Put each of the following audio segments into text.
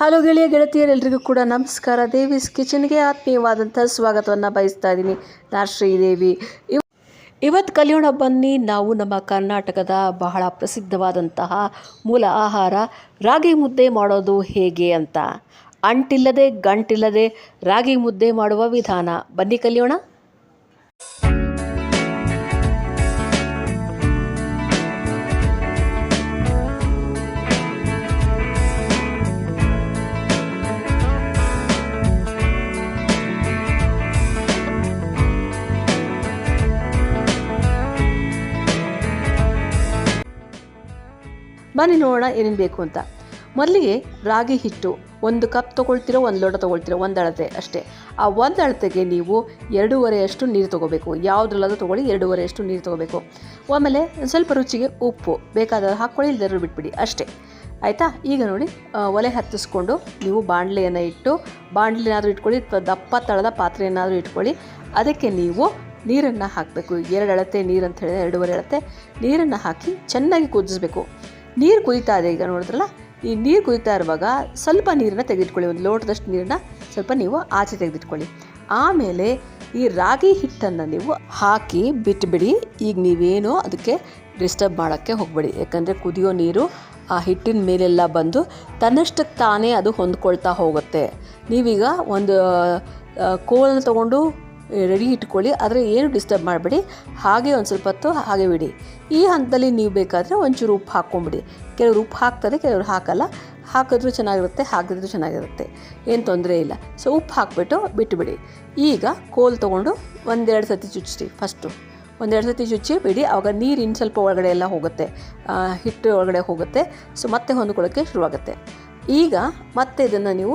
Hello ಗೆಳೆಯ ಗೆಳತಿಯರೆಲ್ಲರಿಗೂ ಕೂಡ ನಮಸ್ಕಾರ. ದೇವಿಸ್ ಕಿಚನ್ಗೆ ಆತ್ಮೀಯವಾದಂಥ ಸ್ವಾಗತವನ್ನು ಬಯಸ್ತಾ ಇದ್ದೀನಿ. ನಾ ಶ್ರೀದೇವಿ. ಇವ್ ಇವತ್ತು ಕಲಿಯೋಣ ಬನ್ನಿ ನಾವು ನಮ್ಮ ಕರ್ನಾಟಕದ ಬಹಳ ಪ್ರಸಿದ್ಧವಾದಂತಹ ಮೂಲ ಆಹಾರ ರಾಗಿ ಮುದ್ದೆ ಮಾಡೋದು ಹೇಗೆ ಅಂತ. ಅಂಟಿಲ್ಲದೆ ಗಂಟಿಲ್ಲದೆ ರಾಗಿ ಮುದ್ದೆ ಮಾಡುವ ವಿಧಾನ. ಬನ್ನಿ ಕಲಿಯೋಣ. ಬನ್ನಿ ನೋಡೋಣ ಏನೇನು ಬೇಕು ಅಂತ. ಮೊದಲಿಗೆ ರಾಗಿ ಹಿಟ್ಟು ಒಂದು ಕಪ್ ತೊಗೊಳ್ತಿರೋ, ಒಂದು ಲೋಟ ತೊಗೊಳ್ತಿರೋ, ಒಂದು ಅಳತೆ ಅಷ್ಟೇ. ಆ ಒಂದು ಅಳತೆಗೆ ನೀವು ಎರಡೂವರೆಯಷ್ಟು ನೀರು ತೊಗೋಬೇಕು. ಯಾವುದ್ರಲ್ಲಾದರೂ ತೊಗೊಳ್ಳಿ, ಎರಡೂವರೆಯಷ್ಟು ನೀರು ತೊಗೋಬೇಕು. ಆಮೇಲೆ ಸ್ವಲ್ಪ ರುಚಿಗೆ ಉಪ್ಪು ಬೇಕಾದ್ರೆ ಹಾಕ್ಕೊಳ್ಳಿ ಇಲ್ಲದರೂ ಬಿಟ್ಬಿಡಿ ಅಷ್ಟೇ. ಆಯಿತಾ? ಈಗ ನೋಡಿ ಒಲೆ ಹತ್ತಿಸ್ಕೊಂಡು ನೀವು ಬಾಣಲೆಯನ್ನು ಇಟ್ಟು ಬಾಣಲೆನಾದರೂ ಇಟ್ಕೊಳ್ಳಿ, ಅಥವಾ ದಪ್ಪ ತಳದ ಪಾತ್ರೆಯನ್ನಾದರೂ ಇಟ್ಕೊಳ್ಳಿ. ಅದಕ್ಕೆ ನೀವು ನೀರನ್ನು ಹಾಕಬೇಕು. ಎರಡು ಅಳತೆ ನೀರು ಅಂತ ಹೇಳಿದ್ರೆ ಎರಡೂವರೆ ಅಳತೆ. ನೀರನ್ನು ಹಾಕಿ ಚೆನ್ನಾಗಿ ಕುದಿಸ್ಬೇಕು. ನೀರು ಕುದೀತಾ ಇದೆ ಈಗ ನೋಡಿದ್ರಲ್ಲ? ಈ ನೀರು ಕುದೀತಾ ಇರುವಾಗ ಸ್ವಲ್ಪ ನೀರನ್ನು ತೆಗೆದಿಟ್ಕೊಳ್ಳಿ ಒಂದು ಲೋಟದಷ್ಟು ನೀರನ್ನ ಸ್ವಲ್ಪ ನೀವು ಆಚೆ ತೆಗೆದಿಟ್ಕೊಳ್ಳಿ ಆಮೇಲೆ ಈ ರಾಗಿ ಹಿಟ್ಟನ್ನು ನೀವು ಹಾಕಿ ಬಿಟ್ಬಿಡಿ, ಈಗ ನೀವೇನು ಅದಕ್ಕೆ ಡಿಸ್ಟರ್ಬ್ ಮಾಡೋಕ್ಕೆ ಹೋಗಬೇಡಿ. ಯಾಕಂದರೆ ಕುದಿಯೋ ನೀರು ಆ ಹಿಟ್ಟಿನ ಮೇಲೆಲ್ಲ ಬಂದು ತನ್ನಷ್ಟಕ್ಕೆ ತಾನೇ ಅದು ಹೊಂದ್ಕೊಳ್ತಾ ಹೋಗುತ್ತೆ. ನೀವೀಗ ಒಂದು ಕೋಲನ್ನು ತೊಗೊಂಡು ರೆಡಿ ಇಟ್ಕೊಳ್ಳಿ. ಆದರೆ ಏನು ಡಿಸ್ಟರ್ಬ್ ಮಾಡಬೇಡಿ. ಹಾಗೆ ಒಂದು ಸ್ವಲ್ಪ ಹೊತ್ತು ಹಾಗೆ ಬಿಡಿ. ಈ ಹಂತದಲ್ಲಿ ನೀವು ಬೇಕಾದರೆ ಒಂಚೂರು ಉಪ್ಪು ಹಾಕ್ಕೊಂಬಿಡಿ. ಕೆಲವರು ಉಪ್ಪು ಹಾಕ್ತಾರೆ, ಕೆಲವರು ಹಾಕಲ್ಲ. ಹಾಕಿದ್ರೂ ಚೆನ್ನಾಗಿರುತ್ತೆ ಹಾಕಿದ್ರೂ ಚೆನ್ನಾಗಿರುತ್ತೆ. ಏನು ತೊಂದರೆ ಇಲ್ಲ. ಸೊ ಉಪ್ಪು ಹಾಕಿಬಿಟ್ಟು ಬಿಟ್ಟುಬಿಡಿ ಈಗ ಕೋಲ್ ತೊಗೊಂಡು ಒಂದೆರಡು ಸತಿ ಚುಚ್ಚಿ ಫಸ್ಟು ಒಂದೆರಡು ಸತಿ ಚುಚ್ಚಿ ಬಿಡಿ ಆವಾಗ ನೀರು ಇನ್ನು ಸ್ವಲ್ಪ ಒಳಗಡೆ ಎಲ್ಲ ಹೋಗುತ್ತೆ. ಹಿಟ್ಟು ಒಳಗಡೆ ಹೋಗುತ್ತೆ. ಸೊ ಮತ್ತೆ ಹೊಂದ್ಕೊಳ್ಳೋಕ್ಕೆ ಶುರುವಾಗುತ್ತೆ. ಈಗ ಮತ್ತೆ ಇದನ್ನು ನೀವು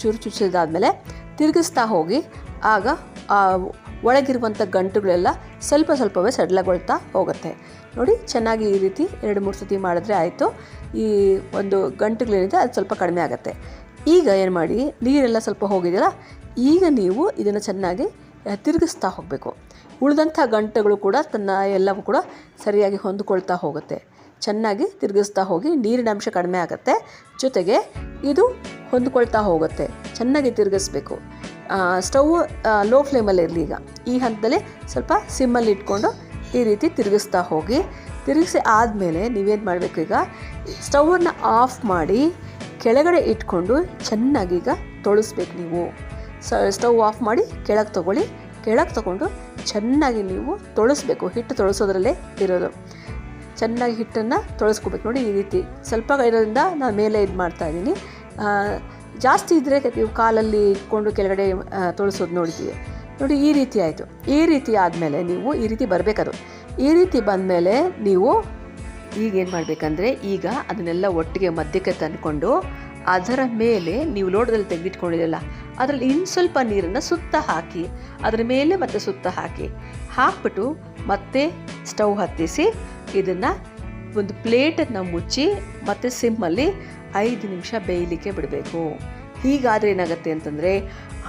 ಚೂರು ಚುಚ್ಚಿದಾದಮೇಲೆ ತಿರುಗಿಸ್ತಾ ಹೋಗಿ. ಆಗ ಒಳಗಿರುವಂಥ ಗಂಟುಗಳೆಲ್ಲ ಸ್ವಲ್ಪ ಸ್ವಲ್ಪವೇ ಸಡಿಲಗೊಳ್ತಾ ಹೋಗುತ್ತೆ. ನೋಡಿ, ಚೆನ್ನಾಗಿ ಈ ರೀತಿ ಎರಡು ಮೂರು ಸತಿ ಮಾಡಿದ್ರೆ ಆಯಿತು. ಈ ಒಂದು ಗಂಟುಗಳೇನಿದೆ, ಅದು ಸ್ವಲ್ಪ ಕಡಿಮೆ ಆಗುತ್ತೆ. ಈಗ ಏನು ಮಾಡಿ, ನೀರೆಲ್ಲ ಸ್ವಲ್ಪ ಹೋಗಿದೆಯಲ್ಲ, ಈಗ ನೀವು ಇದನ್ನು ಚೆನ್ನಾಗಿ ತಿರುಗಿಸ್ತಾ ಹೋಗಬೇಕು. ಉಳಿದಂಥ ಗಂಟೆಗಳು ಕೂಡ ತನ್ನ ಎಲ್ಲವೂ ಕೂಡ ಸರಿಯಾಗಿ ಹೊಂದಿಕೊಳ್ತಾ ಹೋಗುತ್ತೆ. ಚೆನ್ನಾಗಿ ತಿರುಗಿಸ್ತಾ ಹೋಗಿ ನೀರಿನ ಅಂಶ ಕಡಿಮೆ ಆಗುತ್ತೆ. ಜೊತೆಗೆ ಇದು ಹೊಂದ್ಕೊಳ್ತಾ ಹೋಗುತ್ತೆ. ಚೆನ್ನಾಗಿ ತಿರುಗಿಸ್ಬೇಕು. ಸ್ಟವ್ ಲೋ ಫ್ಲೇಮಲ್ಲಿ ಇರಲಿ ಈಗ. ಈ ಹಂತದಲ್ಲಿ ಸ್ವಲ್ಪ ಸಿಮ್ಮಲ್ಲಿ ಇಟ್ಕೊಂಡು ಈ ರೀತಿ ತಿರುಗಿಸ್ತಾ ಹೋಗಿ. ತಿರುಗಿಸಿ ಆದಮೇಲೆ ನೀವೇನು ಮಾಡಬೇಕು ಈಗ? ಸ್ಟವನ್ನು ಆಫ್ ಮಾಡಿ ಕೆಳಗಡೆ ಇಟ್ಕೊಂಡು ಚೆನ್ನಾಗಿ ಈಗ ತೊಳಸ್ಬೇಕು ನೀವು. ಸ್ಟವ್ ಆಫ್ ಮಾಡಿ ಕೆಳಗೆ ತೊಗೊಳ್ಳಿ. ಕೆಳಗೆ ತೊಗೊಂಡು ಚೆನ್ನಾಗಿ ನೀವು ತೊಳಸ್ಬೇಕು, ಹಿಟ್ಟು ತೊಳಸೋದ್ರಲ್ಲೇ ಇರೋದು. ಚೆನ್ನಾಗಿ ಹಿಟ್ಟನ್ನು ತೊಳಸ್ಕೋಬೇಕು. ನೋಡಿ ಈ ರೀತಿ ಸ್ವಲ್ಪ ಇರೋದ್ರಿಂದ ನಾನು ಮೇಲೆ ಇದು ಮಾಡ್ತಾ ಇದ್ದೀನಿ. ಜಾಸ್ತಿ ಇದ್ದರೆ ನೀವು ಕಾಲಲ್ಲಿ ಇಟ್ಕೊಂಡು ಕೆಳಗಡೆ ತೊಳಸೋದು ನೋಡ್ತೀವಿ ನೋಡಿ ಈ ರೀತಿ ಆಯಿತು. ಈ ರೀತಿ ಆದಮೇಲೆ ನೀವು ಈ ರೀತಿ ಬರಬೇಕದು ಈ ರೀತಿ ಬಂದಮೇಲೆ ನೀವು ಈಗೇನು ಮಾಡಬೇಕಂದ್ರೆ ಈಗ ಅದನ್ನೆಲ್ಲ ಒಟ್ಟಿಗೆ ಮಧ್ಯಕ್ಕೆ ತಂದ್ಕೊಂಡು ಅದರ ಮೇಲೆ ನೀವು ಲೋಟದಲ್ಲಿ ತೆಗೆದಿಟ್ಕೊಂಡಿರಲ್ಲ, ಅದರಲ್ಲಿ ಇನ್ನು ಸ್ವಲ್ಪ ನೀರನ್ನು ಸುತ್ತ ಹಾಕಿ, ಅದರ ಮೇಲೆ ಮತ್ತೆ ಸುತ್ತ ಹಾಕಿ ಹಾಕ್ಬಿಟ್ಟು ಮತ್ತೆ ಸ್ಟವ್ ಹತ್ತಿಸಿ ಇದನ್ನು ಒಂದು ಪ್ಲೇಟನ್ನು ಮುಚ್ಚಿ ಮತ್ತೆ ಸಿಮ್ಮಲ್ಲಿ ಐದು ನಿಮಿಷ ಬೇಯಲಿಕ್ಕೆ ಬಿಡಬೇಕು. ಹೀಗಾದರೆ ಏನಾಗುತ್ತೆ ಅಂತಂದರೆ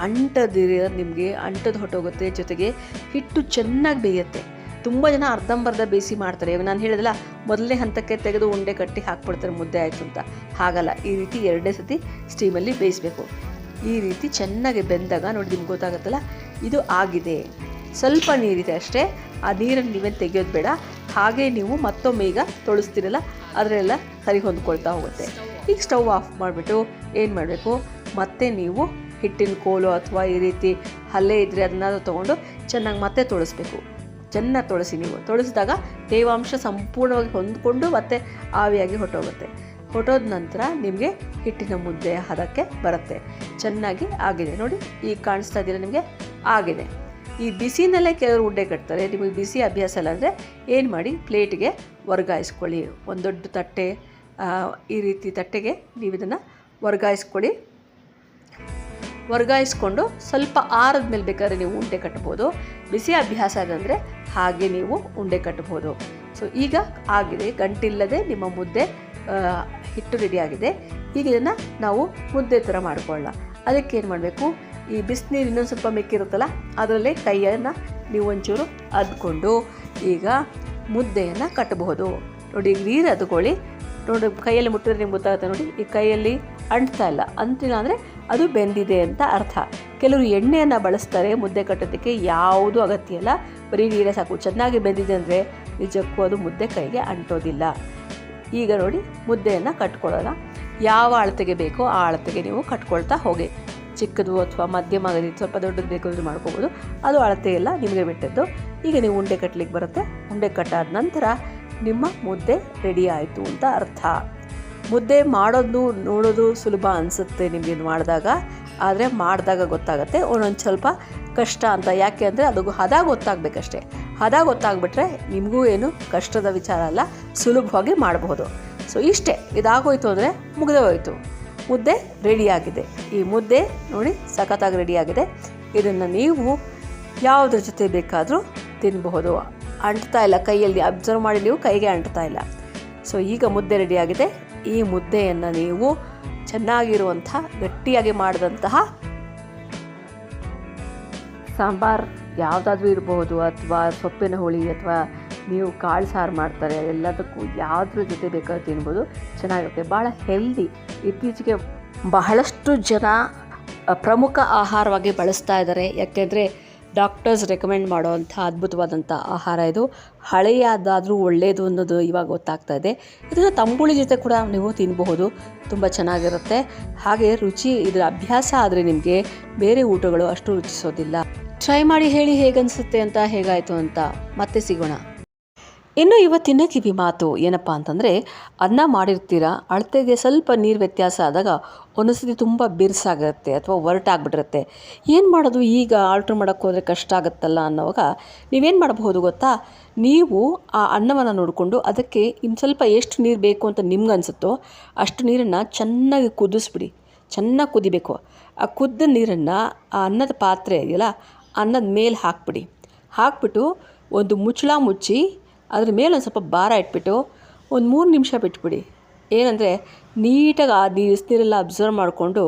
ಅಂಟದಿರ ನಿಮಗೆ ಅಂಟದ ಹೊಟ್ಟೋಗುತ್ತೆ, ಜೊತೆಗೆ ಹಿಟ್ಟು ಚೆನ್ನಾಗಿ ಬೇಯುತ್ತೆ. ತುಂಬ ಜನ ಅರ್ಧಂಬರ್ಧ ಬೇಯಿಸಿ ಮಾಡ್ತಾರೆ. ನಾನು ಹೇಳಿದಲ್ಲ ಮೊದಲನೇ ಹಂತಕ್ಕೆ ತೆಗೆದು ಉಂಡೆ ಕಟ್ಟಿ ಹಾಕ್ಬಿಡ್ತಾರೆ, ಮುದ್ದೆ ಆಯಿತು ಅಂತ. ಹಾಗಲ್ಲ, ಈ ರೀತಿ ಎರಡನೇ ಸತಿ ಸ್ಟೀಮಲ್ಲಿ ಬೇಯಿಸಬೇಕು. ಈ ರೀತಿ ಚೆನ್ನಾಗಿ ಬೆಂದಾಗ ನೋಡಿ ನಿಮ್ಗೆ ಗೊತ್ತಾಗುತ್ತಲ್ಲ, ಇದು ಆಗಿದೆ. ಸ್ವಲ್ಪ ನೀರಿದೆ ಅಷ್ಟೇ, ಆ ನೀರನ್ನು ನೀವೇನು ತೆಗೆಯೋದು ಬೇಡ. ಹಾಗೆ ನೀವು ಮತ್ತೊಮ್ಮೆ ಈಗ ತೊಳಸ್ತೀರಲ್ಲ, ಅದರೆಲ್ಲ ಸರಿ ಹೊಂದ್ಕೊಳ್ತಾ ಹೋಗುತ್ತೆ. ಈಗ ಸ್ಟವ್ ಆಫ್ ಮಾಡಿಬಿಟ್ಟು ಏನು ಮಾಡಬೇಕು, ಮತ್ತೆ ನೀವು ಹಿಟ್ಟಿನ ಕೋಲು ಅಥವಾ ಈ ರೀತಿ ಹಲ್ಲೆ ಇದ್ದರೆ ಅದನ್ನ ತೊಗೊಂಡು ಚೆನ್ನಾಗಿ ಮತ್ತೆ ತೊಳಸ್ಬೇಕು. ಚೆನ್ನಾಗಿ ತೊಳಸಿ ನೀವು. ತೊಳಸಿದಾಗ ತೇವಾಂಶ ಸಂಪೂರ್ಣವಾಗಿ ಹೊಂದ್ಕೊಂಡು ಮತ್ತೆ ಆವಿಯಾಗಿ ಹೊಟ್ಟೋಗುತ್ತೆ. ಹೊಟ್ಟೋದ ನಂತರ ನಿಮಗೆ ಹಿಟ್ಟಿನ ಮುದ್ದೆ ಹದಕ್ಕೆ ಬರುತ್ತೆ. ಚೆನ್ನಾಗಿ ಆಗಿದೆ. ನೋಡಿ ಈಗ ಕಾಣಿಸ್ತಾ ಇದ್ದೀರಾ ನಿಮಗೆ? ಆಗಿದೆ. ಈ ಬಿಸಿನಲ್ಲೇ ಕೆಲವರು ಉಂಡೆ ಕಟ್ತಾರೆ. ನಿಮಗೆ ಬಿಸಿ ಅಭ್ಯಾಸ ಇಲ್ಲ ಅಂದರೆ ಏನು ಮಾಡಿ? ಪ್ಲೇಟ್ಗೆ ವರ್ಗಾಯಿಸ್ಕೊಳ್ಳಿ. ಒಂದು ದೊಡ್ಡ ತಟ್ಟೆ ಈ ರೀತಿ ತಟ್ಟೆಗೆ ನೀವು ಇದನ್ನು ವರ್ಗಾಯಿಸ್ಕೊಳ್ಳಿ. ವರ್ಗಾಯಿಸ್ಕೊಂಡು ಸ್ವಲ್ಪ ಆರದ ಮೇಲೆ ಬೇಕಾದ್ರೆ ನೀವು ಉಂಡೆ ಕಟ್ಬೋದು. ಬಿಸಿ ಅಭ್ಯಾಸ ಅದಂದರೆ ಹಾಗೆ ನೀವು ಉಂಡೆ ಕಟ್ಟಬಹುದು. ಸೊ ಈಗ ಆಗಿದೆ, ಗಂಟಿಲ್ಲದೆ ನಿಮ್ಮ ಮುದ್ದೆ ಹಿಟ್ಟು ರೆಡಿಯಾಗಿದೆ ಈಗ ಇದನ್ನು ನಾವು ಮುದ್ದೆ ಥರ ಮಾಡ್ಕೊಳ್ಳೋಣ. ಅದಕ್ಕೆ ಏನು ಮಾಡಬೇಕು? ಈ ಬಿಸಿನೀರು ಇನ್ನೊಂದು ಸ್ವಲ್ಪ ಮೆಕ್ಕಿರುತ್ತಲ್ಲ, ಅದರಲ್ಲೇ ಕೈಯನ್ನು ನೀವು ಒಂಚೂರು ಅದ್ಕೊಂಡು ಈಗ ಮುದ್ದೆಯನ್ನು ಕಟ್ಟಬಹುದು. ನೋಡಿ, ಈಗ ನೀರು ಅದ್ಕೊಳ್ಳಿ. ನೋಡಿ, ಕೈಯಲ್ಲಿ ಮುಟ್ಟಿದ್ರೆ ನಿಮ್ಗೆ ಗೊತ್ತಾಗುತ್ತೆ ನೋಡಿ, ಈ ಕೈಯಲ್ಲಿ ಅಂಟ್ತಾ ಇಲ್ಲ. ಅಂತಿಲ್ಲ ಅಂದರೆ ಅದು ಬೆಂದಿದೆ ಅಂತ ಅರ್ಥ. ಕೆಲವರು ಎಣ್ಣೆಯನ್ನು ಬಳಸ್ತಾರೆ ಮುದ್ದೆ ಕಟ್ಟೋದಕ್ಕೆ ಯಾವುದೂ ಅಗತ್ಯ ಇಲ್ಲ. ಬರೀ ನೀರೇ ಸಾಕು. ಚೆನ್ನಾಗಿ ಬೆಂದಿದೆ ಅಂದರೆ ನಿಜಕ್ಕೂ ಅದು ಮುದ್ದೆ ಕೈಗೆ ಅಂಟೋದಿಲ್ಲ. ಈಗ ನೋಡಿ ಮುದ್ದೆಯನ್ನು ಕಟ್ಕೊಳ್ಳೋಣ. ಯಾವ ಅಳತೆಗೆ ಬೇಕೋ ಆ ಅಳತೆಗೆ ನೀವು ಕಟ್ಕೊಳ್ತಾ ಹೋಗಿ. ಚಿಕ್ಕದು ಅಥವಾ ಮಧ್ಯಮ ಆಗಲಿ ಸ್ವಲ್ಪ ದೊಡ್ಡದು ಬೇಕಾದರೂ ಮಾಡ್ಕೋಬೋದು. ಅದು ಅಳತೆ ಎಲ್ಲ ನಿಮಗೆ ಬಿಟ್ಟದ್ದು. ಈಗ ನೀವು ಉಂಡೆ ಕಟ್ಟಲಿಕ್ಕೆ ಬರುತ್ತೆ. ಉಂಡೆ ಕಟ್ಟಾದ ನಂತರ ನಿಮ್ಮ ಮುದ್ದೆ ರೆಡಿ ಆಯಿತು ಅಂತ ಅರ್ಥ. ಮುದ್ದೆ ಮಾಡೋದು ನೋಡೋದು ಸುಲಭ ಅನಿಸುತ್ತೆ ನಿಮಗೆ ಮಾಡಿದಾಗ. ಆದರೆ ಮಾಡಿದಾಗ ಗೊತ್ತಾಗುತ್ತೆ. ಒಂದೊಂದು ಸ್ವಲ್ಪ ಕಷ್ಟ ಅಂತ. ಯಾಕೆ ಅಂದರೆ ಅದು ಹದ ಗೊತ್ತಾಗಬೇಕಷ್ಟೇ. ಹದ ಗೊತ್ತಾಗ್ಬಿಟ್ರೆ ನಿಮಗೂ ಏನು ಕಷ್ಟದ ವಿಚಾರ ಅಲ್ಲ, ಸುಲಭವಾಗಿ ಮಾಡಬಹುದು. ಸೊ ಇಷ್ಟೇ. ಇದಾಗೋಯ್ತು ಅಂದರೆ ಮುಗಿದೇ ಹೋಯಿತು. ಮುದ್ದೆ ರೆಡಿಯಾಗಿದೆ ಈ ಮುದ್ದೆ ನೋಡಿ ಸಖತ್ತಾಗಿ ರೆಡಿಯಾಗಿದೆ ಇದನ್ನು ನೀವು ಯಾವುದ್ರ ಜೊತೆ ಬೇಕಾದರೂ ತಿನ್ನಬಹುದು ಅಂಟ್ತಾ ಇಲ್ಲ. ಕೈಯಲ್ಲಿ ಅಬ್ಸರ್ವ್ ಮಾಡಿ ನೀವು ಕೈಗೆ ಅಂಟ್ತಾ ಇಲ್ಲ. ಸೊ ಈಗ ಮುದ್ದೆ ರೆಡಿಯಾಗಿದೆ ಈ ಮುದ್ದೆಯನ್ನು ನೀವು ಚೆನ್ನಾಗಿರುವಂಥ ಗಟ್ಟಿಯಾಗಿ ಮಾಡಿದಂತಹ ಸಾಂಬಾರು ಯಾವುದಾದ್ರೂ ಇರಬಹುದು ಅಥವಾ ಸೊಪ್ಪಿನ ಹುಳಿ ಅಥವಾ ನೀವು ಕಾಳು ಸಾರು ಮಾಡ್ತಾರೆ, ಎಲ್ಲದಕ್ಕೂ ಯಾವುದ್ರ ಜೊತೆ ಬೇಕಾದ್ರೂ ತಿನ್ಬೋದು, ಚೆನ್ನಾಗಿರುತ್ತೆ. ಭಾಳ ಹೆಲ್ದಿ ಇತ್ತೀಚೆಗೆ ಬಹಳಷ್ಟು ಜನ ಪ್ರಮುಖ ಆಹಾರವಾಗಿ ಬಳಸ್ತಾ ಇದ್ದಾರೆ. ಯಾಕೆಂದರೆ ಡಾಕ್ಟರ್ಸ್ ರೆಕಮೆಂಡ್ ಮಾಡೋವಂಥ ಅದ್ಭುತವಾದಂಥ ಆಹಾರ ಇದು. ಹಳೆಯದಾದರೂ ಒಳ್ಳೆಯದು ಅನ್ನೋದು ಇವಾಗ ಗೊತ್ತಾಗ್ತಾ ಇದೆ. ಇದನ್ನು ತಂಬುಳಿ ಜೊತೆ ಕೂಡ ನೀವು ತಿನ್ನಬಹುದು ತುಂಬ ಚೆನ್ನಾಗಿರುತ್ತೆ. ಹಾಗೆ ರುಚಿ, ಇದರ ಅಭ್ಯಾಸ ಆದರೆ ನಿಮಗೆ ಬೇರೆ ಊಟಗಳು ಅಷ್ಟು ರುಚಿಸೋದಿಲ್ಲ. ಟ್ರೈ ಮಾಡಿ ಹೇಳಿ ಹೇಗನ್ಸುತ್ತೆ ಅಂತ ಹೇಗಾಯಿತು ಅಂತ ಮತ್ತೆ ಸಿಗೋಣ. ಇನ್ನು ಇವತ್ತಿನ ಕಿವಿ ಮಾತು ಏನಪ್ಪ ಅಂತಂದರೆ, ಅನ್ನ ಮಾಡಿರ್ತೀರ, ಅಳತೆಗೆ ಸ್ವಲ್ಪ ನೀರು ವ್ಯತ್ಯಾಸ ಆದಾಗ ಒಂದೊಂದ್ಸತಿ ತುಂಬ ಬಿರ್ಸಾಗಿರುತ್ತೆ ಅಥವಾ ಒರಟಾಗ್ಬಿಟ್ಟಿರುತ್ತೆ. ಏನು ಮಾಡೋದು ಈಗ ಆಲ್ಟ್ರ್ ಮಾಡೋಕ್ಕೆ ಹೋದರೆ ಕಷ್ಟ ಆಗುತ್ತಲ್ಲ ಅನ್ನೋವಾಗ ನೀವೇನು ಮಾಡಬಹುದು ಗೊತ್ತಾ? ನೀವು ಆ ಅನ್ನವನ್ನು ನೋಡಿಕೊಂಡು ಅದಕ್ಕೆ ಇನ್ನು ಸ್ವಲ್ಪ ಎಷ್ಟು ನೀರು ಬೇಕು ಅಂತ ನಿಮ್ಗೆ ಅನಿಸುತ್ತೋ ಅಷ್ಟು ನೀರನ್ನು ಚೆನ್ನಾಗಿ ಕುದಿಸ್ಬಿಡಿ. ಚೆನ್ನಾಗಿ ಕುದಿಬೇಕು. ಆ ಕುದ್ದ ನೀರನ್ನು ಆ ಅನ್ನದ ಪಾತ್ರೆ ಇದೆಯಲ್ಲ ಅನ್ನದ ಮೇಲೆ ಹಾಕ್ಬಿಡಿ. ಹಾಕ್ಬಿಟ್ಟು ಒಂದು ಮುಚ್ಚಳ ಮುಚ್ಚಿ ಅದ್ರ ಮೇಲೆ ಒಂದು ಸ್ವಲ್ಪ ಭಾರ ಇಟ್ಬಿಟ್ಟು ಒಂದು ಮೂರು ನಿಮಿಷ ಬಿಟ್ಬಿಡಿ. ಏನಂದರೆ ನೀಟಾಗಿ ಆ ನೀರೆಲ್ಲ ಅಬ್ಸರ್ವ್ ಮಾಡಿಕೊಂಡು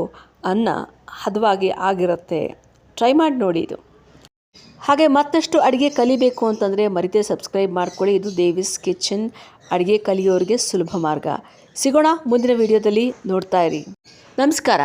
ಅನ್ನ ಹದವಾಗಿ ಆಗಿರುತ್ತೆ. ಟ್ರೈ ಮಾಡಿ ನೋಡಿ ಇದು. ಹಾಗೆ ಮತ್ತಷ್ಟು ಅಡುಗೆ ಕಲಿಬೇಕು ಅಂತಂದರೆ ಮರಿತೆ ಸಬ್ಸ್ಕ್ರೈಬ್ ಮಾಡ್ಕೊಳ್ಳಿ. ಇದು ದೇವಿಸ್ ಕಿಚನ್. ಅಡುಗೆ ಕಲಿಯೋರಿಗೆ ಸುಲಭ ಮಾರ್ಗ. ಸಿಗೋಣ ಮುಂದಿನ ವಿಡಿಯೋದಲ್ಲಿ ನೋಡ್ತಾ ಇರಿ. ನಮಸ್ಕಾರ.